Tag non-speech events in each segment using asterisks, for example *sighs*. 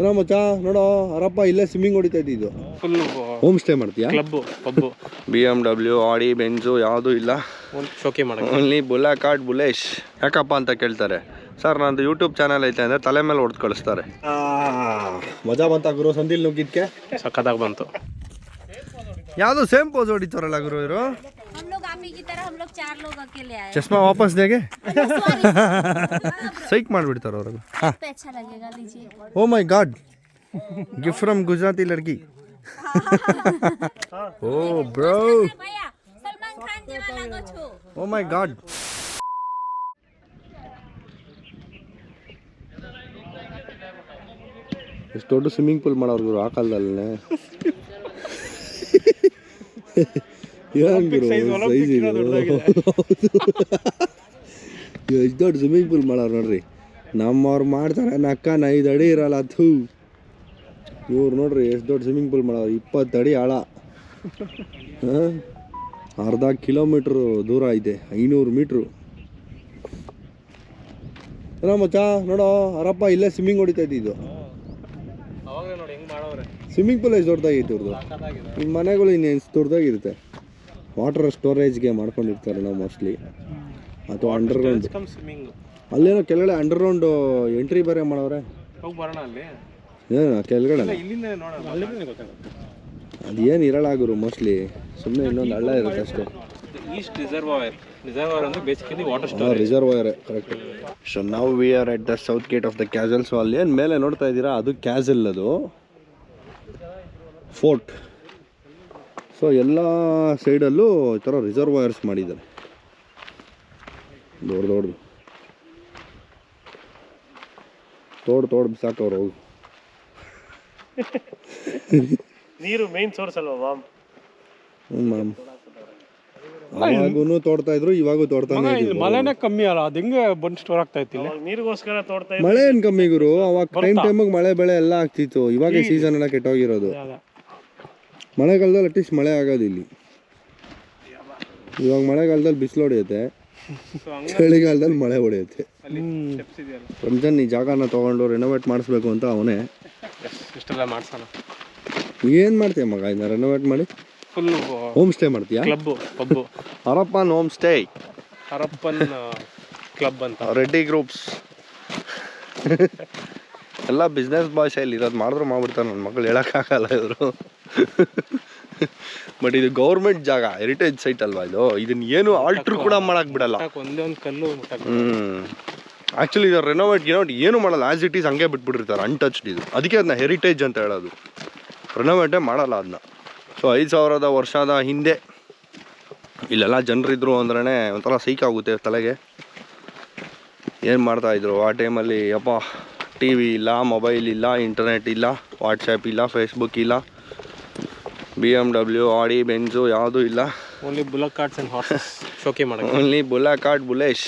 ಏನೋ ಮಚ್ಚ ನೋಡೋ ಅರಪ್ಪ ಇಲ್ಲೇ ಸ್ವಿಮ್ಮಿಂಗ್ ಹೊಡಿತಾ ಇದ್ದಿದ್ದು ಫುಲ್ ಹೋಮ್ ಸ್ಟೇ ಮಾಡ್ತೀಯಾ? Club pub B M W Audi Benz ಯಾವುದೂ ಇಲ್ಲ. ಶೋಕಿ ಮಾಡ ಓನ್ಲಿ ಬುಲಾ ಕಾರ್ಡ್ ಬುಲೇಶ್ ಯಾಕಪ್ಪ ಅಂತ ಕೇಳ್ತಾರೆ? ಸರ್ ನಂದು ಯೂಟ್ಯೂಬ್ ಚಾನಲ್ ಐತೆ ಅಂದರೆ ತಲೆ ಮೇಲೆ ಹೊಡೆದು ಕಳಿಸ್ತಾರೆ. ಮಜಾ ಬಂತ ಗುರು ಸಂದಿಲ್ ನುಗ್ಗಿದ್ಕೆ? ಸಖತ್ತಾಗಿ ಬಂತು. ಯಾವುದು ಸೇಮ್ ಪೋಸ್ ಹೊಡಿತಾರಲ್ಲ ಗುರು ಇವರು? लोग आप ही की तरह हम लोग चार लोग अकेले आए ಚಸ್ಮಾ ವಾಪಸ್ ದೇಗೆ *laughs* ಸೈಕ್ ಮಾಡಿಬಿಡ್ತಾರೆ ಅವ್ರಿಗೆ ಹಾಂ पे अच्छा लगेगा लीजिए oh my god gift from Gujarati Ladki O bro भैया सलमान खान जेवा लागो छो ಓ ಮೈ ಗಾಡ್ ಎಷ್ಟು ದೊಡ್ಡ ಸ್ವಿಮ್ಮಿಂಗ್ ಪೂಲ್ ಮಾಡೋರು ಗುರು ಆ ಕಾಲದಲ್ಲೇ ಏನ್ ಗುರು ಸೈಜ್ ಎಷ್ಟು ದೊಡ್ಡ ಸ್ವಿಮ್ಮಿಂಗ್ ಪೂಲ್ ಮಾಡೋರು ನೋಡ್ರಿ. ನಮ್ಮವ್ರು ಮಾಡ್ತಾರೆ ನಕ್ಕ ಐದು ಅಡಿ ಇರಲ್ಲ ಅದು ಇವ್ರು ನೋಡ್ರಿ ಎಷ್ಟು ದೊಡ್ಡ ಸ್ವಿಮ್ಮಿಂಗ್ ಪೂಲ್ ಮಾಡೋರು. ಇಪ್ಪತ್ತು ಅಡಿ ಆಳ. ಅರ್ಧ ಕಿಲೋಮೀಟ್ರು ದೂರ ಐತೆ ಐನೂರು ಮೀಟ್ರು ಏನೋ ಮಚ್ಚ ನೋಡೋ ಅರಪ್ಪ ಇಲ್ಲೇ ಸ್ವಿಮ್ಮಿಂಗ್ ಹೊಡಿತಾ ಇದು. ಸ್ವಿಮ್ಮಿಂಗ್ ಪೂಲ್ ಎಷ್ಟು ದೊಡ್ಡದಾಗಿತ್ತು ಇವ್ರದ್ದು ನಿಮ್ಮ ಮನೆಗಳು ಇನ್ನೇನು ದೊಡ್ಡದಾಗಿರುತ್ತೆ? ವಾಟರ್ ಸ್ಟೋರೇಜ್ಗೆ ಮಾಡ್ಕೊಂಡಿರ್ತಾರೆ ನಾವು ಮೋಸ್ಟ್ಲಿ. ಅಥವಾ ಅಂಡರ್ಗ್ರೌಂಡ್ ಅಲ್ಲೇನೋ ಕೆಳಗಡೆ ಅಂಡರ್ಗ್ರೌಂಡ್ ಎಂಟ್ರಿ ಬೇರೆ ಮಾಡವ್ರೆ ಹೋಗಿ ಬರೋಣ ಅಲ್ಲಿ? ಏನು ಕೆಳಗಡೆ ಅದೇನು ಇರಲ್ಲ ಗುರು ಮೋಸ್ಟ್ಲಿ ಸುಮ್ಮನೆ ಇನ್ನೊಂದು ಹಳ್ಳ ಇರುತ್ತೆ ಅಷ್ಟೇ. ಈಸ್ಟ್ ರಿಸರ್ವಾಯರ್ ರಿಸರ್ವಾಯರ್ ಅಂದ್ರೆ basically water store reservoir correct so ನಾವು we are at the south gate of the castle so ಅಲ್ಲಿ ಏನು ಮೇಲೆ ನೋಡ್ತಾ ಇದ್ದೀರಾ? ಅದು ಕ್ಯಾಸಲ್ ಅದು. ಫೋರ್ಟ್ ಸೊ ಎಲ್ಲ ಸೈಡಲ್ಲೂ ಈ ಥರ ರಿಸರ್ವಾಯರ್ಸ್ ಮಾಡಿದ್ದಾರೆ. ದೊಡ್ಡ ದೊಡ್ಡದು ತೋಡ್ ತೋಡ್ ಬಿಸಾಕವ್ರು ಹೋಗಿ *laughs* ನೀರು ಮೇನ್ ಸೋರ್ಸ್ ಅಲ್ವಾ ಮಾಮ್? ಹ್ಞೂ ಮ್ಯಾಮ್ ಅವಾಗೂ ತೋಡ್ತಾ ಇದ್ರು ಇವಾಗೂ ತೋಡ್ತಾನೆ. ಮಳೆನೇ ಕಮ್ಮಿ ಅಲ್ಲ ಅದು ಹೆಂಗೆ ಬಂದು ಸ್ಟೋರ್ ಆಗ್ತಾ ಇತ್ತು ಇಲ್ಲಿ? ನೀರಿಗೋಸ್ಕರ ತೋಡ್ತಾ ಇದ್ವಿ ಮಳೆ ಏನ್ ಕಮ್ಮಿ ಗುರು? ಅವಾಗ ಟೈಮ್ ಟೈಮಿಗೆ ಮಳೆ ಬೆಳೆ ಎಲ್ಲ ಆಗ್ತಿತ್ತು. ಇವಾಗ ಸೀಸನ್ ಎಲ್ಲ ಕೆಟ್ಟೋಗಿರೋದು. ಮಳೆಗಾಲದಲ್ಲಿ ಅಟ್ಲೀಸ್ಟ್ ಮಳೆ ಆಗೋದು ಇಲ್ಲಿ. ಇವಾಗ ಮಳೆಗಾಲದಲ್ಲಿ ಬಿಸಿಲು ಹೊಡೆಯುತ್ತೆ. ಚಳಿಗಾಲದಲ್ಲಿ ಮಳೆ ಹೊಡೆಯುತ್ತೆ. ರಂಜನ್ ಈ ಜಾಗನ ತಗೊಂಡು ರೆನೋವೇಟ್ ಮಾಡಿಸ್ಬೇಕು ಅಂತ ಅವನೇ. ಇಷ್ಟೆಲ್ಲ ಮಾಡ್ಸೋಣ? ಏನು ಮಾಡ್ತೀಯ ಮಗ? ಇದನ್ನ ರೆನೋವೇಟ್ ಮಾಡಿ? ಫುಲ್ ಹೋಮ್ ಸ್ಟೇ ಮಾಡ್ತೀಯಾ? Club pub Harappan home stay Harappan club ಅಂತ. ರೆಡ್ಡಿ ಗ್ರೂಪ್ಸ್ ಎಲ್ಲ ಬಿಸ್ನೆಸ್ ಬಾಯ್ಸ್ ಇಲ್ಲಿ ಇರೋದು ಮಾಡಿದ್ರು ಮಾಡ್ಬಿಡ್ತಾರೆ ನನ್ನ ಮಗಳು ಹೇಳೋಕ್ಕಾಗಲ್ಲ ಇವರು. ಬಟ್ ಇದು ಗೌರ್ಮೆಂಟ್ ಜಾಗ ಹೆರಿಟೇಜ್ ಸೈಟ್ ಅಲ್ವಾ ಇದು? ಇದನ್ನ ಏನು ಆಲ್ಟ್ರ್ ಕೂಡ ಮಾಡಕ್ ಬಿಡಲ್ಲ. ಕಲ್ಲು ಹ್ಮ್. ಆ್ಯಕ್ಚುಲಿ ಇದು ರೆನೋವೇಟ್ ಗಿನೋಟ್ ಏನು ಮಾಡಲ್ಲ ಆಸ್ ಇಟ್ ಈಸ್ ಹಂಗೆ ಬಿಟ್ಬಿಟ್ಟಿರ್ತಾರೆ ಅನ್ಟಚ್ಡ್ ಇದು. ಅದಕ್ಕೆ ಅದನ್ನ ಹೆರಿಟೇಜ್ ಅಂತ ಹೇಳೋದು. ರೆನೋವೇಟೇ ಮಾಡಲ್ಲ ಅದನ್ನ ಸೊ ಐದು ಸಾವಿರದ ವರ್ಷದ ಹಿಂದೆ ಇಲ್ಲೆಲ್ಲ ಜನರಿದ್ರು ಅಂದ್ರೆ ಒಂಥರ ಸೈಕ್ ಆಗುತ್ತೆ ತಲೆಗೆ. ಏನು ಮಾಡ್ತಾಯಿದ್ರು ಆ ಟೈಮಲ್ಲಿ ಅಪ್ಪ ಟಿ ವಿ ಇಲ್ಲ ಮೊಬೈಲ್ ಇಲ್ಲ ಇಂಟರ್ನೆಟ್ ಇಲ್ಲ ವಾಟ್ಸಪ್ ಇಲ್ಲ ಫೇಸ್ಬುಕ್ ಇಲ್ಲ B M W Audi Benz ಯಾವುದೂ ಇಲ್ಲ. Only bullock carts and horses ಶೋಕಿ ಮಾಡಕ್ಕೆ. ಓನ್ಲಿ ಬುಲಕ್ ಕಾರ್ಡ್ ಬುಲೇಶ್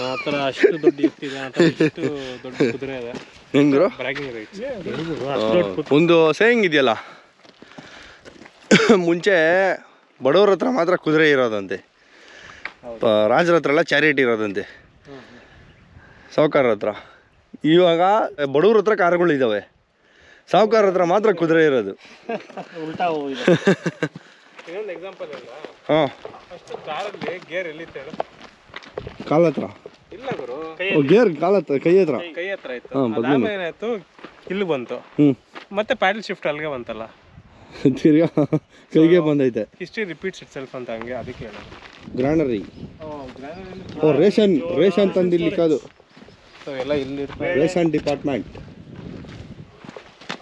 ಆ ಥರ ಅಷ್ಟು ದೊಡ್ಡ ಎತ್ತಿದೆ ಆ ಥರ ಇಷ್ಟು ದೊಡ್ಡ ಕುದುರೆ ಇದೆ. ಹೆಂಗ್ರು ಬ್ರ್ಯಾಗಿಂಗ್ ರೈಟ್ಸ್ ಒಂದು ಸೇಯಿಂಗ್ ಇದೆಯಲ್ಲ? *coughs* ಮುಂಚೆ ಬಡವ್ರ ಹತ್ರ ಮಾತ್ರ ಕುದುರೆ ಇರೋದಂತೆ. ರಾಜರ ಹತ್ರ ಎಲ್ಲ ಚಾರಿಟಿ ಇರೋದಂತೆ. ಸಾವುಕಾರ ಹತ್ರ. ಇವಾಗ ಬಡವ್ರ ಹತ್ರ ಕಾರುಗಳಿದ್ದಾವೆ ಸಾಹುಕಾರ ಹತ್ರ ಮಾತ್ರ ಕುದುರೆ ಇರೋದು. ಎಕ್ಸಾಂಪಲ್ ಹಾಂ. ಕಾರಲ್ಲಿ ಗೇರ್ ಎಲ್ಲಿತ್ತು ಹೇಳು? ಕಾಲ ಹತ್ರ? ಇಲ್ಲ ಗುರು. ಓ, ಗೇರ್ ಕಾಲ ಹತ್ರ ಕೈ ಹತ್ರ? ಕೈ ಹತ್ರ ಇತ್ತು ಬದ್ಲು ಅದಾದ್ಮೇಲೆ ಏನಾಯ್ತು? ಇಲ್ಲಿ ಬಂತು. ಹ್ಞೂ ಮತ್ತೆ ಪ್ಯಾಡಲ್ ಶಿಫ್ಟ್ ಅಲ್ಲಿಗೆ ಬಂತಲ್ಲ? ತಿರ್ಗಾ ಕೈಗೆ ಬಂದೈತೆ. ಹಿಸ್ಟ್ರಿ ರಿಪೀಟ್ಸ್ ಇಟ್ ಸೆಲ್ಫ್ ಅಂತ ಹಂಗೆ ಅದಕ್ಕೆ ಹೇಳೋದು. ಗ್ರಾನರಿ ಓ ರೇಷನ್ ರೇಷನ್ ತಂದಿಲ್ಲ ಸೊ ಎಲ್ಲ ಇಲ್ಲಿ ರೇಷನ್ ಡಿಪಾರ್ಟ್ಮೆಂಟ್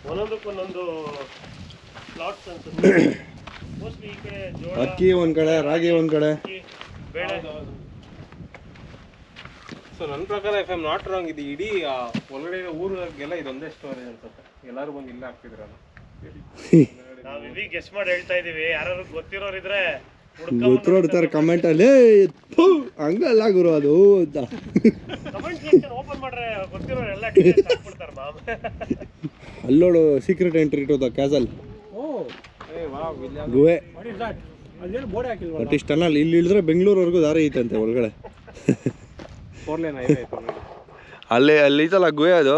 ಒಂದೊಂದಕ್ಕೆ ಒಂದೊಂದು ಪ್ಲಾಟ್ಸ್ ಅನ್ಸುತ್ತೆ ಮೋಸ್ಟ್ಲಿ ಈ ಕಡೆ ಜೋಳ ಅಕ್ಕಿ ಒಂದ್ ಕಡೆ ರಾಗಿ ಒಂದ್ ಕಡೆ. ಬೇಳೆ. ಸೊ ನನ್ನ ಪ್ರಕಾರ ಇಫ್ ಐಮ್ ನಾಟ್ ರಾಂಗ್ ಇದು ಇಡೀ ಆ ಒಳಗಡೆ ಊರಿಗೆಲ್ಲ ಇದೊಂದೇ ಸ್ಟೋರೇಜ್ ಅನ್ಸುತ್ತೆ. ಎಲ್ಲರೂ ಬಂದು ಇಲ್ಲೇ ಹಾಕ್ತಿದ್ರಲ್ಲ. *laughs* ನಾವ್ ಇವಿ ಗೆಸ್ ಮಾಡಿ ಹೇಳ್ತಾ ಇದೀವಿ. ಯಾರು ಗೊತ್ತಿರೋರಿದ್ರೆ ಗೊತ್ತಿರೋಡ್ತಾರೆ ಕಮೆಂಟ್ ಅಲ್ಲಿ "ಏಯ್, ಥು, ಹಂಗಲ್ಲ ಗುರು ಅದು ಅಂತ. ಕಮೆಂಟ್ ಸೆಕ್ಷನ್ ಓಪನ್ ಮಾಡ್ರೆ ಗೊತ್ತಿರೋರು ಎಲ್ಲ details ಹಾಕ್ಬಿಡ್ತಾರೆ mom. ಅಲ್ಲೋಡು secret entry to the castle ಗುಹೆ. ಬಟ್ ಇಷ್ಟನ್ನ ಇಲ್ಲಿ ಇಳಿದ್ರೆ ಬೆಂಗಳೂರವರೆಗೂ ದಾರಿ ಐತಂತೆ ಒಳಗಡೆ. ಫೋರ್ ಲೈನ್ ಹೈವೇ ಅಲ್ಲಿ ಅಲ್ಲಿ ಐತಲ್ಲ ಗುಹೆ ಅದು?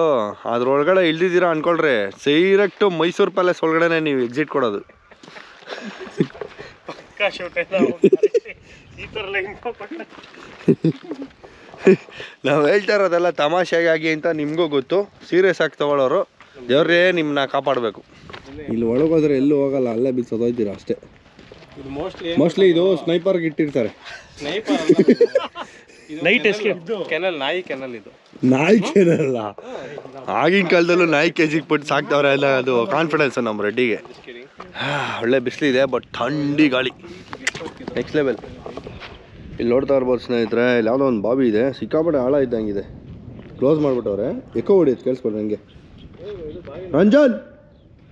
ಅದ್ರೊಳಗಡೆ ಇಳ್ದಿದ್ದೀರಾ ಅನ್ಕೊಳ್ರಿ. ಡೈರೆಕ್ಟು ಮೈಸೂರು ಪ್ಯಾಲೇಸ್ ಒಳಗಡೆನೆ ನೀವು ಎಕ್ಸಿಟ್ ಕೊಡೋದು. ಪಕ್ಕ ಶೂಟ್ ಎಲ್ಲ ಹೋಗ್ತಾರೆ. ಈ ಥರ ನಾವು ಹೇಳ್ತಾ ಇರೋದೆಲ್ಲ ತಮಾಷೆಗಾಗಿ ಅಂತ ನಿಮಗೂ ಗೊತ್ತು. ಸೀರಿಯಸ್ ಆಗಿ ತಗೊಳ್ಳೋರು ದೇವ್ರೇ ನಿಮ್ಮನ್ನ ಕಾಪಾಡಬೇಕು. ಇಲ್ಲಿ ಒಳಗೋದ್ರೆ ಎಲ್ಲೂ ಹೋಗಲ್ಲ ಅಲ್ಲೇ ಬಿದ್ದು ಸದೋಯ್ತೀರ ಅಷ್ಟೇ. ಇದು ಮೋಸ್ಟ್ಲಿ ಮೋಸ್ಟ್ಲಿ ಇದು ಸ್ನೈಪರ್ಗೆ ಇಟ್ಟಿರ್ತಾರೆ. ಸ್ನೈಪರ್ ನೈಟ್ ಎಸ್ಕೇಪ್ ಕೆನಲ್ ನಾಯಿ ಕೆನಲ್ ಇದು. ನಾಯಿ ಕೆನಲ್ಲ ಆಗಿನ ಕಾಲದಲ್ಲೂ ನಾಯಿ ಕೆಜಿಗೆ ಬಿಟ್ಟು ಸಾಕ್ತವ್ರೆ ಎಲ್ಲ ಅದು ಕಾನ್ಫಿಡೆನ್ಸ್ ನಮ್ಮ ರೆಡ್ಡಿಗೆ. *sighs* ಒಳ್ಳೆ ಬಿಸಿಲಿದೆ ಬಟ್ ಥಂಡಿ ಗಾಳಿ. ನೆಕ್ಸ್ಟ್ ಲೆವೆಲ್ ಇಲ್ಲಿ ನೋಡ್ತಾ ಇರ್ಬೋದು ಸ್ನೇಹಿತರೆ ಇಲ್ಲಿ ಯಾವುದೋ ಒಂದು ಬಾವಿ ಇದೆ ಸಿಕ್ಕಾಪಟ್ಟೆ ಆಳ ಇದ್ದಂಗಿದೆ ಕ್ಲೋಸ್ ಮಾಡಿಬಿಟ್ಟವ್ರೆ. ಎಕೋ ಹೊಡಿಯೋದು ಕೇಳಿಸ್ಕೊಡ್ರಿ ನನಗೆ ರಂಜನ್!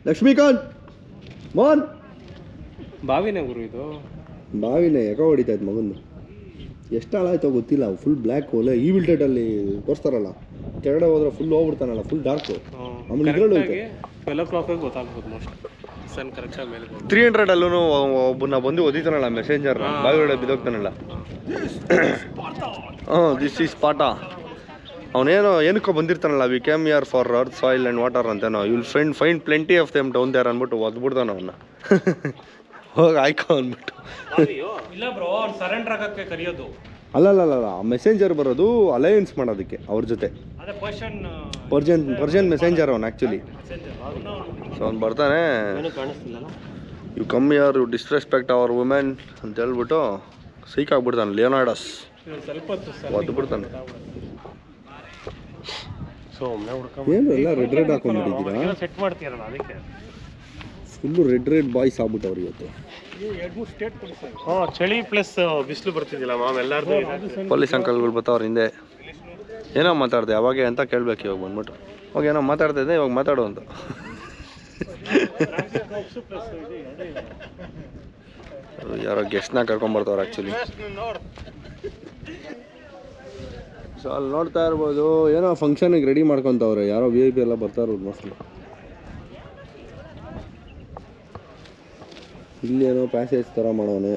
ಲಕ್ಷ್ಮೀಕಾಂತ್! ಮೋಹನ್ ಬಾವಿನೇ ಗುರು ಇದು. ಬಾವಿನೇ ಎಕೋ ಹೊಡಿತಾ ಇತ್ತು ಮಗಂದು. ಎಷ್ಟು ಆಳ ಆಯ್ತೋ ಗೊತ್ತಿಲ್ಲ ಫುಲ್ ಬ್ಲ್ಯಾಕ್ ಹೋಲ್ ಈ ಅಲ್ಲಿ ತೋರಿಸ್ತಾರಲ್ಲ. ಕೆಳಗಡೆ ಹೋದ್ರೆ ಫುಲ್ ಹೋಗ್ಬಿಡ್ತಾನಲ್ಲ ಫುಲ್ ಡಾರ್ಕು ಆಮೇಲೆ ಗೊತ್ತಾಗ್ಬೋದು ಮೋಸ್ಟ್ ಮೇಲೆ ತ್ರೀ ಹಂಡ್ರೆಡ್ ಅಲ್ಲೂ ಒಬ್ಬನ ಬಂದು ಓದಿತಾನಲ್ಲ ಮೆಸೆಂಜರ್ ಬಾವಿ ಒಳಗೆ ಬಿದ್ದೋಗ್ತಾನಲ್ಲ. ಹಾಂ ದಿಸ್ ಈಸ್ ಪಾಠ ಅವನೇನೋ ಏನಕ್ಕೋ ಬಂದಿರ್ತಾನಲ್ಲ we came here for earth soil and water ಅಂತೇನೋ. You friend find plenty of them down there ಅಂದ್ಬಿಟ್ಟು ಒದ್ಬಿಡ್ತಾನ ಅವನ್ನ. ಹೋಗಿ ಆಯ್ಕೊ ಅಂದ್ಬಿಟ್ಟು. ಇಲ್ಲ ಬ್ರೋ ಸರೆಂಡರ್ ಆಗಕ್ಕೆ ಕರೆಯೋದು. ಅಲ್ಲಲ್ಲ ಮೆಸೇಂಜರ್ ಬರೋದು ಅಲಯನ್ಸ್ ಮಾಡೋದಕ್ಕೆ ಅವ್ರ ಜೊತೆ. ಪರ್ಜನ್ ಪರ್ಜನ್ ಮೆಸೆಂಜರ್ ಅವನು ಆ್ಯಕ್ಚುಲಿ ಸೊ ಅವ್ನು ಬರ್ತಾನೆ. ಏನು ಕಮ್ಮಿ you come here you disrespect our women ಅಂತ ಹೇಳ್ಬಿಟ್ಟು ಸೈಕ್ ಆಗ್ಬಿಡ್ತಾನೆ ಲಿಯೋನಾರ್ಡಸ್ ಇದು ಸ್ವಲ್ಪ ಹೊತ್ತು ಸರ್ ಒದ್ದು ಬಿಡ್ತಾನೆ. ಏನು ಎಲ್ಲ ರೆಡ್ ರೆಡ್ ಹಾಕೊಂಡ್ಬಿಟ್ಟಿದ್ದೀರಾ ಸೆಟ್ ಮಾಡ್ತೀರಲ್ಲ ಅದಕ್ಕೆ. ಫುಲ್ಲು ರೆಡ್ ರೆಡ್ ಬಾಯ್ಸ್ ಆಗ್ಬಿಟ್ಟವ್ರು ಇವತ್ತು. ಹಾಂ ಚಳಿ ಪ್ಲಸ್ ಬಿಸಿಲು ಬರ್ತಿದ್ದಿಲ್ಲ ಮಾಮ್ ಎಲ್ಲಾರ್ದು ಪೊಲೀಸ್ ಅಂಕಲ್ಗಳು ಬರ್ತಾವ್ರ ಹಿಂದೆ. ಏನೋ ಮಾತಾಡ್ದೆ, ಅವಾಗೆ ಅಂತ ಕೇಳ್ಬೇಕು ಇವಾಗ ಬಂದ್ಬಿಟ್ಟು. ಅವಾಗ ಏನೋ ಮಾತಾಡ್ತಾ ಇದ್ದೆ, ಇವಾಗ ಮಾತಾಡು ಅಂತ. *laughs* ಯಾರೋ ಗೆಸ್ಟ್ನ ಕರ್ಕೊಂಬರ್ತಾವ್ರು ಆ್ಯಕ್ಚುಲಿ ಸೊ ಅಲ್ಲಿ ನೋಡ್ತಾ ಇರ್ಬೋದು, ಏನೋ ಫಂಕ್ಷನಿಗೆ ರೆಡಿ ಮಾಡ್ಕೊತವ್ರೆ. ಯಾರೋ ವಿ ಐ ಪಿ ಎಲ್ಲ ಬರ್ತಾ ಇರೋದು ಮೋಸ್ಟ್ಲಿ ಇಲ್ಲೇನೋ ಪ್ಯಾಸೇಜ್ ಥರ ಮಾಡೋನೆ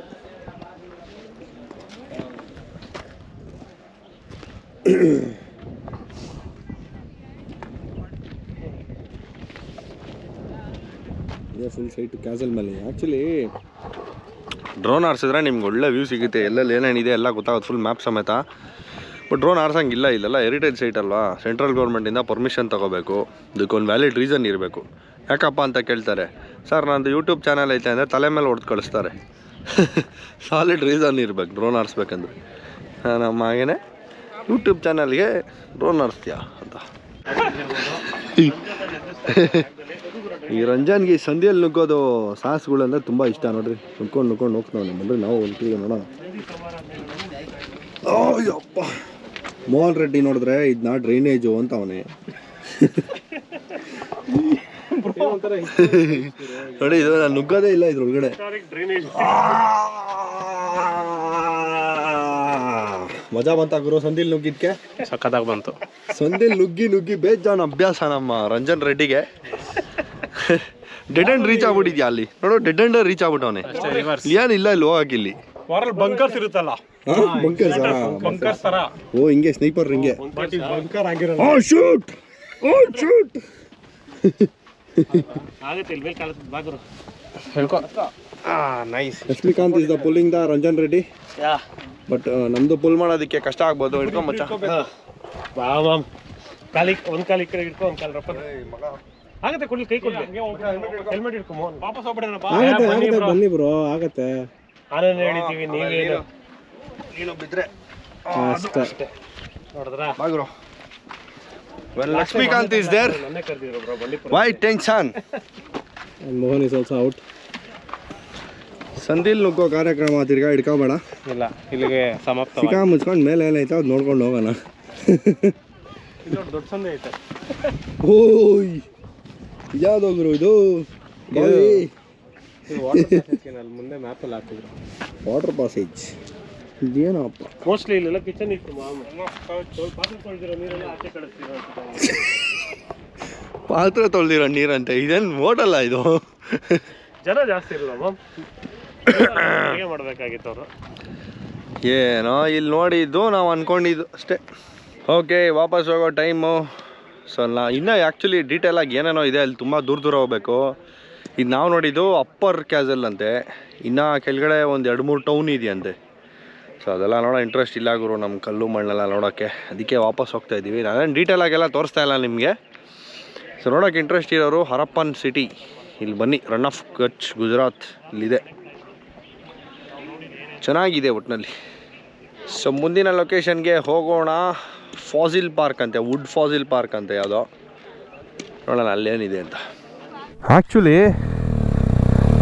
ಫುಲ್ ಸೈಟು ಕ್ಯಾಸಲ್ ಮೇಲೆ. ಆ್ಯಕ್ಚುಲಿ ಡ್ರೋನ್ ಆರಿಸಿದ್ರೆ ನಿಮ್ಗೆ ಒಳ್ಳೆ ವ್ಯೂ ಸಿಗುತ್ತೆ. ಎಲ್ಲೆಲ್ಲಿ ಏನೇನಿದೆ ಎಲ್ಲ ಗೊತ್ತಾಗುತ್ತೆ ಫುಲ್ ಮ್ಯಾಪ್ ಸಮೇತ. ಬಟ್ ಡ್ರೋನ್ ಆರ್ಸಂಗಿಲ್ಲ ಇಲ್ಲೆಲ್ಲ ಹೆರಿಟೇಜ್ ಸೈಟ್ ಅಲ್ವಾ? ಸೆಂಟ್ರಲ್ ಗೌರ್ಮೆಂಟಿಂದ ಪರ್ಮಿಷನ್ ತೊಗೋಬೇಕು. ಇದಕ್ಕೊಂದು ವ್ಯಾಲಿಡ್ ರೀಸನ್ ಇರಬೇಕು. ಯಾಕಪ್ಪ ಅಂತ ಕೇಳ್ತಾರೆ. ಸರ್ ನಂದು ಯೂಟ್ಯೂಬ್ ಚಾನಲ್ ಐತೆ ಅಂದರೆ ತಲೆ ಮೇಲೆ ಹೊಡೆದು ಕಳಿಸ್ತಾರೆ. *laughs* ಸಾಲಿಡ್ ರೀಸನ್ ಇರಬೇಕು ಡ್ರೋನ್ ಆರಿಸ್ಬೇಕಂದ್ರೆ. ನಮ್ಮ ಹಾಗೇನೆ. ಯೂಟ್ಯೂಬ್ ಚಾನಲ್ಗೆ ಡ್ರೋನ್ ಆರಿಸ್ತೀಯಾ ಅಂತ. *laughs* ಈ ರಂಜಾನ್ಗೆ ಈ ಸಂಧಿಯಲ್ಲಿ ನುಗ್ಗೋದು ಸಾಹಸಗಳು ಅಂದರೆ ತುಂಬ ಇಷ್ಟ ನೋಡ್ರಿ. ನುಗ್ಕೊಂಡು ನುಗ್ಕೊಂಡು ಹೋಗ್ತಾವೆ ಬನ್ರಿ ನಾವು ಒಂದು ನೋಡೋಣ. ಅಯ್ಯಪ್ಪ ಮೋಹನ್ ರೆಡ್ಡಿ ನೋಡಿದ್ರೆ ಇದನ್ನ ಡ್ರೈನೇಜು ಅಂತ ಅವನೇ. ನೋಡಿ ಇದು ನಾನು ನುಗ್ಗೋದೇ ಇಲ್ಲ ಇದ್ರೊಳಗಡೆ. ಮಜಾ ಬಂತ ಗುರು ಸಂದಿಲ್ ನುಗ್ಗಿದ್ಕೆ? ಸಖತ್ತಾಗಿ ಬಂತು. ಸಂದಿಲ್ ನುಗ್ಗಿ ನುಗ್ಗಿ ಬೇಜಾನ್ ಅಭ್ಯಾಸ ನಮ್ಮ ರಂಜನ್ ರೆಡ್ಡಿಗೆ. ಡೆಡ್ ಅಂಡ್ ರೀಚ್ ಆಗ್ಬಿಟ್ಟಿದ್ಯಾ ಅಲ್ಲಿ? ನೋಡು ಡೆಡ್ ಅಂಡ್ ರೀಚ್ ಆಗ್ಬಿಟ್ಟವನೆ. ಏನ್ ಏನಿಲ್ಲ ಇಲ್ಲಿ ಹೋಗಿ ವಾರಲ್ಲಿ ಬಂಕರ್ಸ್ ಇರುತ್ತಲ್ಲ? ಬಂಕರ್ಸ್ ಬಂಕರ್ಸ್ ತರ. ಓ ಹಿಂಗೆ ಸ್ನೈಪರ್ ಹಿಂಗೆ. Bunker oh shoot oh shoot *laughs* ಆಗುತ್ತೆ ಇಲ್ಲಿ ಮೇಲೆ ಕಾಲದ ಬಾಗ್ರು ಹೇಳ್ಕೊ. ಆ nice Lakshmikant is the pulling the Ranjan Reddy. Yeah. But ನಮ್ದು ಪುಲ್ ಮಾಡೋದಕ್ಕೆ ಕಷ್ಟ ಆಗ್ಬೋದು ಇಟ್ಕೊಂಡ್ ಮಚ್ಚ ಬಾ ಬಾ ಕಾಲಿಕ್ ಒಂದ್ ಹಿಡ್ಕೊಂಡ್ ಕಾಲ್ ರಪ್ಪ ಆಗತ್ತೆ ಕೊಡ್ಲಿ ಕೈ ಕೊಡ್ಲಿ. ಹೆಲ್ಮೆಟ್ ಇಟ್ಕೊ ಮೋಹನ್ ವಾಪಸ್ ಹೋಗ್ಬಿಡೋಣಪ್ಪ ಆಗತ್ತೆ ಆಗತ್ತೆ ಬನ್ನಿ ಬ್ರೋ ಆಗತ್ತೆ. ನಾನೇನು ಹೇಳಿದ್ದೀವಿ ನೀವೇನು? ನೀನು. ಬಿದ್ರೆ. ಅಷ್ಟೇ. ನೋಡಿದ್ರಾ? ಬಾಗ್ರು ವೆನ್ ಲಕ್ಷ್ಮೀಕಾಂತ್ ಇಸ್ ದೇರ್ ನನ್ನೇ ಕರೆದಿರೋ bro Bandipur why tension Mohan is also out ಸಂದಿಲ್ ನುಗ್ಗೋ ಕಾರ್ಯಕ್ರಮ ತಿರ್ಗಾ ಹಿಡ್ಕೊಬೇಡ. ಇಲ್ಲ ಇಲ್ಲಿಗೆ ಸಮಾಪ್ತ ಸಿಕ್ಕಾ ಮುಚ್ಕೊಂಡು ಮೇಲೆ ಏನೈತೆ ಅದು ನೋಡ್ಕೊಂಡು ಹೋಗೋಣ. ದೊಡ್ಡ ಸಂದೇ ಐತೆ. *laughs* ಓಯ್. ಯಾವ್ದು ಗುರು ಇದು? ಮುಂದೆ ಮ್ಯಾಪಲ್ಲಿ ಹಾಕಿದ್ರು. ವಾಟರ್ ಪಾಸೇಜ್ ಇದೇನಪ್ಪ? ಮೋಸ್ಟ್ಲಿ ಇಲ್ಲೆಲ್ಲ ಕಿಚನ್ ಇತ್ತು ಮಾಮ್. ಪಾತ್ರೆ ತೊಳ್ದಿರೋ ನೀರೆಲ್ಲ ಆಚೆ ಕಳಿಸ್ತೀರೋ *laughs* ಪಾತ್ರೆ ತೊಳೆದಿರೋ ನೀರಂತೆ. ಇದೇನು ಮೋಟಲ್ಲ ಇದು? ಜನ ಜಾಸ್ತಿ ಇರಲ್ಲ ಮಾಮ್? ಅಡುಗೆ ಮಾಡ್ಬೇಕಾಗಿತ್ತು ಅವರು. ಏನೋ ಇಲ್ಲಿ ನೋಡಿದ್ದು ನಾವು ಅನ್ಕೊಂಡಿದ್ದು ಅಷ್ಟೇ. ಓಕೆ ವಾಪಸ್ ಹೋಗೋ ಟೈಮು ಸೊ ನಾ ಇನ್ನೂ ಆ್ಯಕ್ಚುಲಿ ಡೀಟೇಲಾಗಿ ಏನೇನೋ ಇದೆ, ಅಲ್ಲಿ ತುಂಬ ದೂರ ದೂರ ಹೋಗಬೇಕು. ಇದು ನಾವು ನೋಡಿದ್ದು ಅಪ್ಪರ್ ಕ್ಯಾಸಲ್ ಅಂತೆ. ಇನ್ನು ಕೆಳಗಡೆ ಒಂದು ಎರಡು ಮೂರು ಟೌನ್ ಇದೆಯಂತೆ. ಸೊ ಅದೆಲ್ಲ ನೋಡೋ ಇಂಟ್ರೆಸ್ಟ್ ಇಲ್ಲ ಗುರು ನಮ್ಮ ಕಲ್ಲು ಮಣ್ಣೆಲ್ಲ ನೋಡೋಕ್ಕೆ ಅದಕ್ಕೆ ವಾಪಸ್ ಹೋಗ್ತಾ ಇದ್ದೀವಿ ನಾನೇನು ಡೀಟೇಲಾಗೆಲ್ಲ ತೋರಿಸ್ತಾ ಇಲ್ಲ ನಿಮಗೆ. ಸೊ ನೋಡೋಕೆ ಇಂಟ್ರೆಸ್ಟ್ ಇರೋರು ಹರಪ್ಪನ್ ಸಿಟಿ ಇಲ್ಲಿ ಬನ್ನಿ ರನ್ ಆಫ್ ಕಚ್ ಗುಜರಾತ್ ಇಲ್ಲಿದೆ. ಚೆನ್ನಾಗಿದೆ ಒಟ್ಟಿನಲ್ಲಿ ಸೊ ಮುಂದಿನ ಲೊಕೇಶನ್ಗೆ ಹೋಗೋಣ. ಫಾಸಿಲ್ ಪಾರ್ಕ್ ಅಂತೆ, ವುಡ್ ಫಾಸಿಲ್ ಪಾರ್ಕ್ ಅಂತೆ ಯಾವುದೋ. ನೋಡೋಣ ಅಲ್ಲೇನಿದೆ ಅಂತ. ಆ್ಯಕ್ಚುಲಿ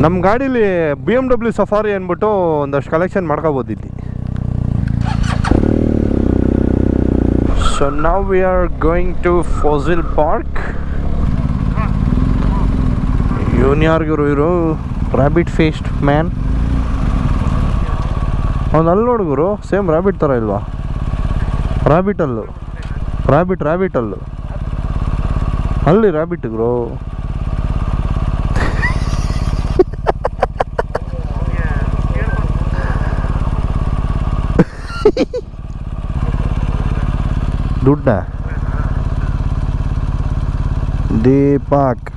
ನಮ್ಮ ಗಾಡೀಲಿ ಬಿ ಎಂ ಡಬ್ಲ್ಯೂ ಸಫಾರಿ ಅಂದ್ಬಿಟ್ಟು ಒಂದಷ್ಟು ಕಲೆಕ್ಷನ್ ಮಾಡ್ಕೋಬೋದು ಸೊ ನಾವು we are going to fossil park ಯೂನಿಯಾರ್ಗುರು ಇವರು ರ್ಯಾಬಿಟ್ ಫೇಸ್ಟ್ ಮ್ಯಾನ್ ಅವ್ನು ಅಲ್ಲಿ ನೋಡುಗರು ಸೇಮ್ ರ್ಯಾಬಿಟ್ ಥರ ಇಲ್ವಾ? ರ್ಯಾಬಿಟ್ ರಾಬಿಟ್ ರಾಬಿಟಲ್ಲು ಅಲ್ಲಿ. ರಾಬಿಟ್ ಗ್ರೋ ದುಡ್ಡ? ದೀಪಕ್.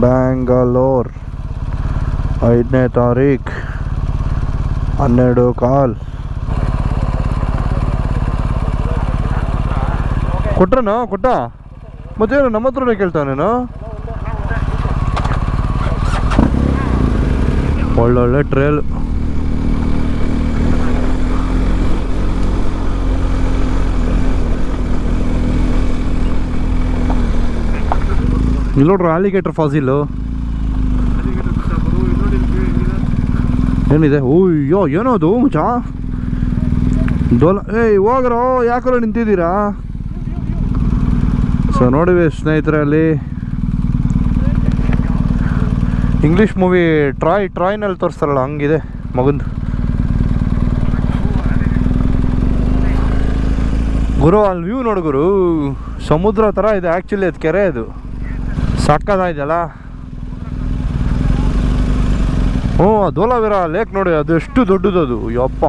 ಬ್ಯಾಂಗಲೋರ್ ಐದನೇ ತಾರೀಖು. ಹನ್ನೆರಡು ಕಾಲ್. ಕೊಟ್ರನ? ಕೊಟ್ಟ? ಮತ್ತೇನು ನಮ್ಮ ಹತ್ರನೇ ಕೇಳ್ತಾನೇನು ಒಳ್ಳೊಳ್ಳೆ ಟ್ರೇಲ್ ಇಲ್ಲಿ ನೋಡ್ರಿ ಆಲಿಗೇಟರ್ ಫಾಸಿಲು ಏನಿದೆ? ಓಯ್ಯೋ ಏನೋ ಅದು ಮುಚ್ಚ? ಏಯ್, ಹೋಗ್ರೋ ಯಾಕೋ ನಿಂತಿದ್ದೀರಾ? ಸೊ ನೋಡಿವಿ ಸ್ನೇಹಿತರೆ ಅಲ್ಲಿ ಇಂಗ್ಲೀಷ್ ಮೂವಿ ಟ್ರಾಯ್ ಟ್ರಾಯ್ನಲ್ಲಿ ತೋರಿಸ್ತಾರಲ್ಲ, ಹಂಗಿದೆ ಮಗಂದು. ಗುರು, ಅಲ್ಲಿ ವ್ಯೂ ನೋಡು ಗುರು. ಸಮುದ್ರ ಥರ ಇದೆ ಆ್ಯಕ್ಚುಲಿ ಅದು ಕೆರೆ ಅದು. ಸಾಕಾಗಿದೆಯಲ್ಲ ಹ್ಞೂ ಧೋಲಾವೀರ ಲೇಕ್ ನೋಡಿ, ಅದು ಎಷ್ಟು ದೊಡ್ಡದು ಅದು ಯಪ್ಪ.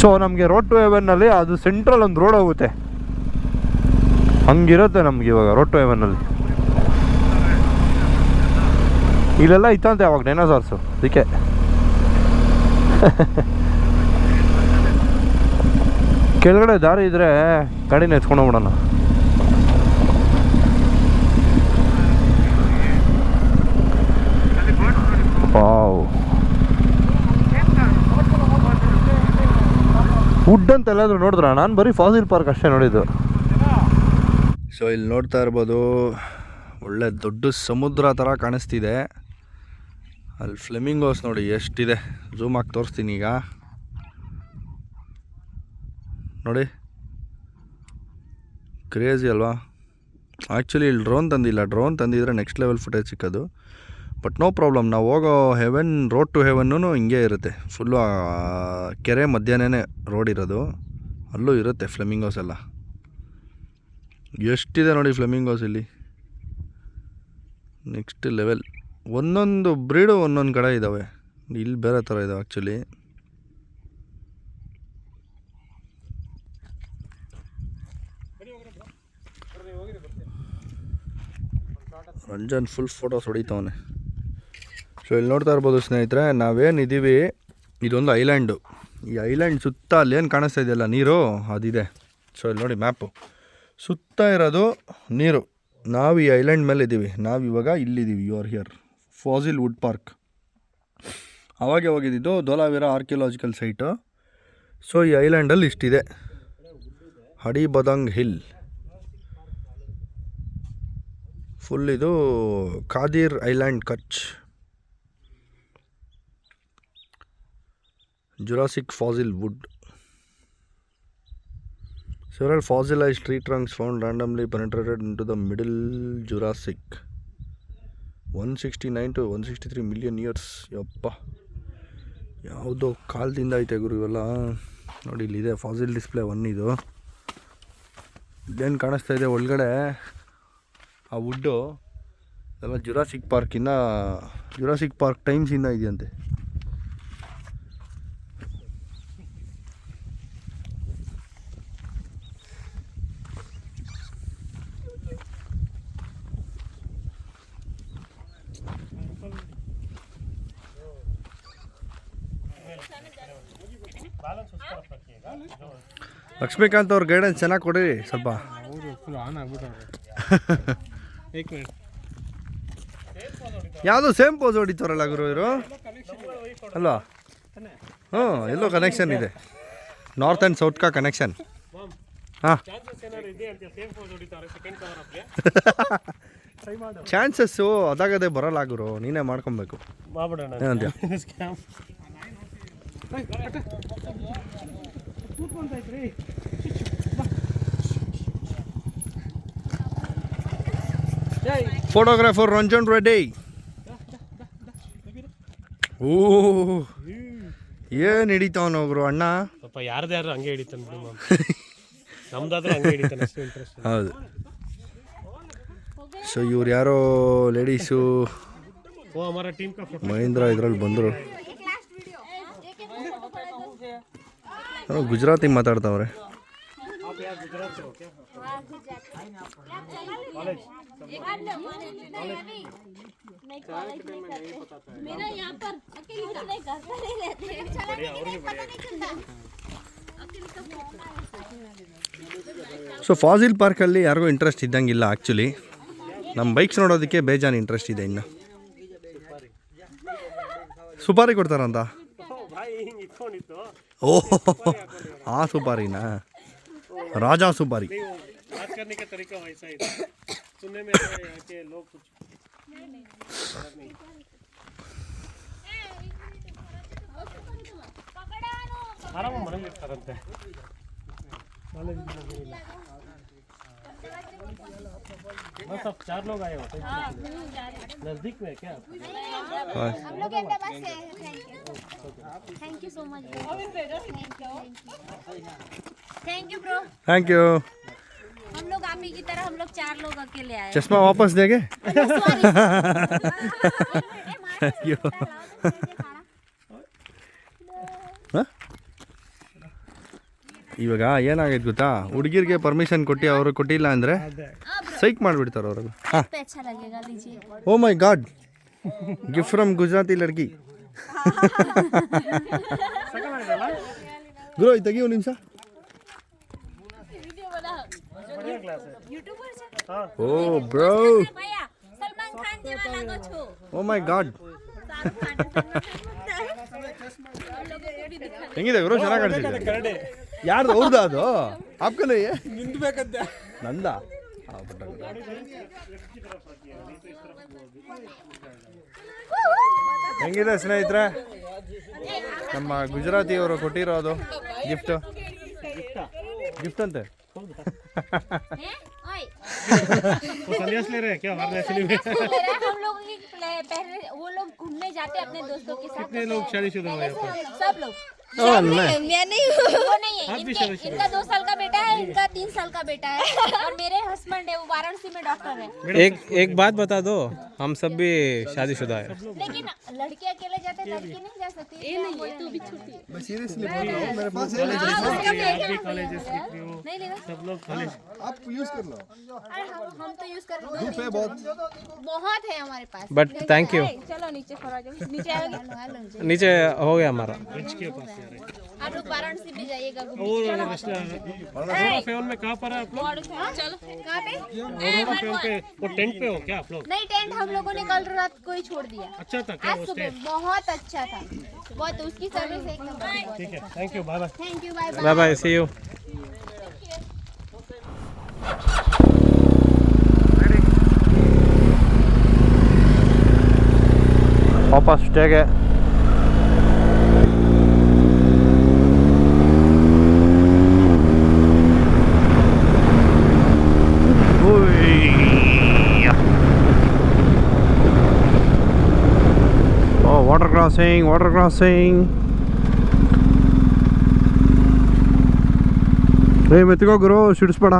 ಸೊ ನಮಗೆ ರೋಡ್ ಟು ಹೆವೆನ್ನಲ್ಲಿ ಅದು ಸೆಂಟ್ರಲ್ ಒಂದು ರೋಡ್ ಹೋಗುತ್ತೆ. ಹಂಗಿರುತ್ತೆ ನಮ್ಗೆ ಇವಾಗ ರೋಡ್ ಟು ಹೆವೆನ್ನಲ್ಲಿ ಇಲ್ಲೆಲ್ಲ ಇತ್ತಂತೆ ಅವಾಗ ಡೈನೋಸಾರ್ಸು ಅದಕ್ಕೆ. ಕೆಳಗಡೆ ದಾರಿ ಇದ್ರೆ ಗಾಡಿನ ಎತ್ಕೊಂಡು ವಾವ್. ವುಡ್ ಅಂತ ಎಲ್ಲಾದ್ರೂ ನೋಡಿದ್ರ? ನಾನು ಬರೀ ಫಾಸಿಲ್ ಪಾರ್ಕ್ ಅಷ್ಟೇ ನೋಡಿದ್ದು. ಸೊ ಇಲ್ಲಿ ನೋಡ್ತಾ ಇರ್ಬೋದು, ಒಳ್ಳೆ ದೊಡ್ಡ ಸಮುದ್ರ ಥರ ಕಾಣಿಸ್ತಿದೆ. ಅಲ್ಲಿ ಫ್ಲೆಮಿಂಗೋಸ್ ನೋಡಿ ಎಷ್ಟಿದೆ. ಝೂಮ್ ಹಾಕಿ ತೋರಿಸ್ತೀನಿ ಈಗ. ನೋಡಿ. ಕ್ರೇಜಿ ಅಲ್ವಾ? ಆ್ಯಕ್ಚುಲಿ ಇಲ್ಲಿ ಡ್ರೋನ್ ತಂದಿಲ್ಲ. ಡ್ರೋನ್ ತಂದಿದ್ರೆ ನೆಕ್ಸ್ಟ್ ಲೆವೆಲ್ ಫುಟೇಜ್ ಸಿಕ್ಕೋದು. ಬಟ್ ನೋ ಪ್ರಾಬ್ಲಮ್ ನಾವು ಹೋಗೋ ಹೆವೆನ್ ರೋಡ್ ಟು ಹೆವೆನ್ನೂ ಹಿಂಗೆ ಇರುತ್ತೆ. ಫುಲ್ಲು ಕೆರೆ ಮಧ್ಯಾಹ್ನನೇ ರೋಡ್ ಇರೋದು. ಅಲ್ಲೂ ಇರುತ್ತೆ ಫ್ಲೆಮಿಂಗೋಸ್ ಎಲ್ಲ. ಎಷ್ಟಿದೆ ನೋಡಿ ಫ್ಲೆಮಿಂಗೋಸ್ ಇಲ್ಲಿ? ನೆಕ್ಸ್ಟ್ ಲೆವೆಲ್ ಒಂದೊಂದು ಬ್ರೀಡು ಒಂದೊಂದು ಕಡೆ ಇದ್ದಾವೆ ಇಲ್ಲಿ ಬೇರೆ ಥರ ಇದಾವೆ ಆ್ಯಕ್ಚುಲಿ ರಂಜನ್ ಫುಲ್ ಫೋಟೋಸ್ ಹೊಡಿತವನೆ. ಸೊ ಇಲ್ಲಿ ನೋಡ್ತಾ ಇರ್ಬೋದು ಸ್ನೇಹಿತರೆ ನಾವೇನಿದ್ದೀವಿ ಇದೊಂದು ಐಲ್ಯಾಂಡು ಈ ಐಲ್ಯಾಂಡ್ ಸುತ್ತ ಅಲ್ಲೇನು ಕಾಣಿಸ್ತಾ ಇದೆಯಲ್ಲ ನೀರು? ಅದಿದೆ. ಸೊ ಇಲ್ಲಿ ನೋಡಿ ಮ್ಯಾಪು ಸುತ್ತ ಇರೋದು ನೀರು. ನಾವು ಈ ಐಲ್ಯಾಂಡ್ ಮೇಲೆ ಇದ್ದೀವಿ ನಾವು ಇವಾಗ ಇಲ್ಲಿದ್ದೀವಿ you are here fossil wood park ಅವಾಗೆ ಹೋಗಿದ್ದು ಧೋಲಾವೀರ ಆರ್ಕಿಯೋಲಾಜಿಕಲ್ ಸೈಟು ಸೊ ಈ ಐಲ್ಯಾಂಡಲ್ಲಿ ಇಷ್ಟಿದೆ. ಹಡಿಬದಂಗ್ ಹಿಲ್ ಫುಲ್ ಇದು Khadir island Kutch. Jurassic fossil wood Several fossilized tree trunks found randomly penetrated into the middle Jurassic. 169 to 163 million years ಯಪ್ಪ. ಯಾವುದೋ ಕಾಲದಿಂದ ಐತೆ ಗುರು ಇವೆಲ್ಲ. ನೋಡಿ ಇಲ್ಲಿದೆ ಫಾಸಿಲ್ ಡಿಸ್ಪ್ಲೇ ಒನ್ ಇದು. ಇದೇನು ಕಾಣಿಸ್ತಾ ಇದೆ ಒಳಗಡೆ? ಆ ವುಡ್ಡು ಎಲ್ಲ ಜುರಾಸಿಕ್ ಪಾರ್ಕಿಂದ ಜುರಾಸಿಕ್ ಪಾರ್ಕ್ ಟೈಮ್ಸಿಂದ ಇದೆಯಂತೆ. ಲಕ್ಷ್ಮೀಕಾಂತ್ ಅವ್ರ ಗೈಡೆನ್ಸ್ ಚೆನ್ನಾಗಿ ಕೊಡಿ ಸ್ವಲ್ಪ. ಯಾವುದು ಫುಲ್ ಆನ್ ಆಗ್ಬಿಟ್ಟವ್ರೆ. *laughs* ಏಕ್ ಮಿನಿಟ್ ಯಾವುದೋ ಸೇಮ್ ಪೋಸ್ ಹೊಡಿತಾರಲ್ಲ ಗುರು ಇವರು? ಅಲ್ವಾ? ಹ್ಞೂ ಎಲ್ಲೋ ಕನೆಕ್ಷನ್ ಇದೆ. ನಾರ್ತ್ ಆ್ಯಂಡ್ ಸೌತ್ ಕಾ ಕನೆಕ್ಷನ್ ಹಾಂ. ಚಾನ್ಸಸ್ಸು ಅದಾಗದೆ ಬರಲ್ಲ ಗುರು ನೀನೇ ಮಾಡ್ಕೊಬೇಕು. ಏನಂತ ಏನಂತೀಯ *laughs* ಫೋಟೋಗ್ರಾಫರ್ ರಂಜನ್ ರೆಡ್ಡಿ ಓ ಏನು ಹಿಡಿತಾವನ ಒಬ್ರು ಅಣ್ಣ ಯಾರ್ದು ಯಾರು ಹಂಗೆ ಹಿಡಿತಾನೆ ಬಿಡು ಮಾಮ್ ನಮ್ದಾದ್ರೆ ಹಂಗೆ ಹಿಡಿತಾನೆ ಅಷ್ಟು ಇಂಟ್ರೆಸ್ಟ್ ಹೌದು ಸೊ ಇವ್ರು ಯಾರೋ ಲೇಡೀಸು ಓ ಹಮಾರ ಟೀಮ್ ಮಹೇಂದ್ರ ಇದ್ರಲ್ಲಿ ಬಂದರು ಗುಜರಾತಿಗೆ ಮಾತಾಡ್ತಾವ್ರೆ. ಸೊ ಫಾಜಿಲ್ ಪಾರ್ಕಲ್ಲಿ ಯಾರಿಗೂ ಇಂಟ್ರೆಸ್ಟ್ ಇದ್ದಂಗಿಲ್ಲ ಆ್ಯಕ್ಚುಲಿ ನಮ್ಮ ಬೈಕ್ಸ್ ನೋಡೋದಕ್ಕೆ ಬೇಜಾನ್ ಇಂಟ್ರೆಸ್ಟ್ ಇದೆ ಇನ್ನು. ಸುಪಾರಿ ಕೊಡ್ತಾರಂತ? ಭಾಯಿ ಹಿಂಗೆ ಇಟ್ಕೊಂಡಿತ್ತು ಓಹ್ ಆ ಸುಪಾರಿನಾ ರಾಜಾ ಸುಪಾರಿ नहीं वो बात करने का तरीका वैसा ही था सुनने में आया यहाँ के लोग कुछ ಆರಾಮ ಮನೇಲಿ ಇರ್ತಾರಂತೆ बस अब चार लोग आए होते हाँ, नज़दीक में क्या? हाँ। हम लोग thank you so much thank you bro thank you हम लोग आप ही की तरह हम लोग चार लोग अकेले आए चश्मा वापस देंगे? *laughs* ಇವಾಗ ಏನಾಗೈತೆ ಗೊತ್ತಾ? ಹುಡುಗಿರ್ಗೆ ಪರ್ಮಿಷನ್ ಕೊಟ್ಟು ಅವರು ಕೊಟ್ಟಿಲ್ಲ ಅಂದರೆ ಸೈಕ್ ಮಾಡಿಬಿಡ್ತಾರೆ ಅವ್ರಿಗೆ ಹಾಂ. ಓ my god gift from Gujarati ಲಡ್ಗಿ ಗುರು ತೆಗಿ ಒಂದು ನಿಮಿಷ. ಓ ಬ್ರೋ ಓ ಮೈ ಗಾಡ್ ಹೆಂಗಿದೆ ಗುರು ಚೆನ್ನಾಗಿ ಕಾಣಿಸ್ತಿದೆ ಯಾರ್ದು ಅವ್ರದ್ದು ಅದು ಹಾಪ್ಕನ ನಂದ ಹೆಂಗಿದೆ ಸ್ನೇಹಿತರೆ ನಮ್ಮ ಗುಜರಾತಿಯವರು ಕೊಟ್ಟಿರೋದು ಗಿಫ್ಟು ಗಿಫ್ಟ್ ಅಂತೆ जाते हैं अपने दोस्तों के साथ कितने लोग शादीशुदा हुए सब लोग। मैं नहीं वो नहीं है इनके, इनका दो साल का बेटा है इनका तीन साल का बेटा है। और मेरे हस्बैंड है वो वाराणसी में डॉक्टर है। एक एक बात बता दो हम सब भी शादीशुदा है। लेकिन लड़के अकेले जाते लड़की नहीं जा सकती ये नहीं है तो भी छोटी आप भी कॉलेजेस लिख रहे हो नहीं लेगा सब लोग कॉलेज अरे हम हम तो यूज़ कर रहे हैं। बहुत। है हमारे पास। बट थैंक यू चलो नीचे खड़ा हो जाओ नीचे आओगे? नीचे हो गया हमारा। ब्रिज के पास। हैं आप लोग वाराणसी भी जाइएगा और अरोड़ा फेवन में कहाँ पर है आप लोग चलो कहाँ पे अरोड़ा फेवन पे वो टेंट पे हो क्या आप लोग नहीं टेंट हम लोगों ने कल रात को ही छोड़ दिया अच्छा था क्या आज वो सुबह स्टे बहुत अच्छा था बहुत उसकी सर्विस एक नंबर थी, बहुत ठीक है thank you bye bye thank you bye bye bye see you ವಾಪಸ್ ಸ್ಟೇಗೆ crossing, water crossing. ಏ ಮೆತ್ಕೋ ಗುರು ಸಿಡಿಸ್ಬೇಡ.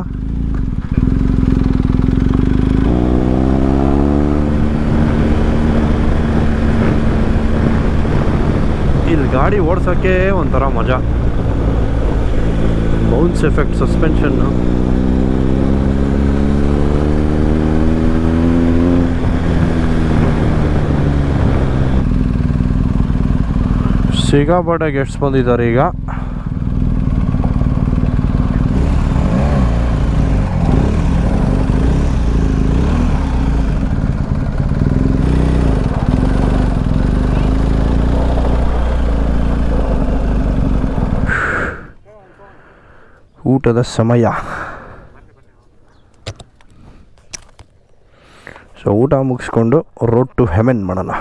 ಇಲ್ಲಿ ಗಾಡಿ ಓಡ್ಸೋಕ್ಕೆ ಒಂಥರ ಮಜಾ. ಬೌನ್ಸ್ ಎಫೆಕ್ಟ್ ಸಸ್ಪೆನ್ಷನ್ನು ಸಿಗಾಪಟ್ಟೆ ಗೆಟ್ಸ್ ಬಂದಿದ್ದಾರೆ ಈಗ. ಊಟದ ಸಮಯ. ಸೊ ಊಟ ಮುಗಿಸ್ಕೊಂಡು ರೋಡ್ ಟು ಹೆಮೆನ್ ಮಾಡೋಣ.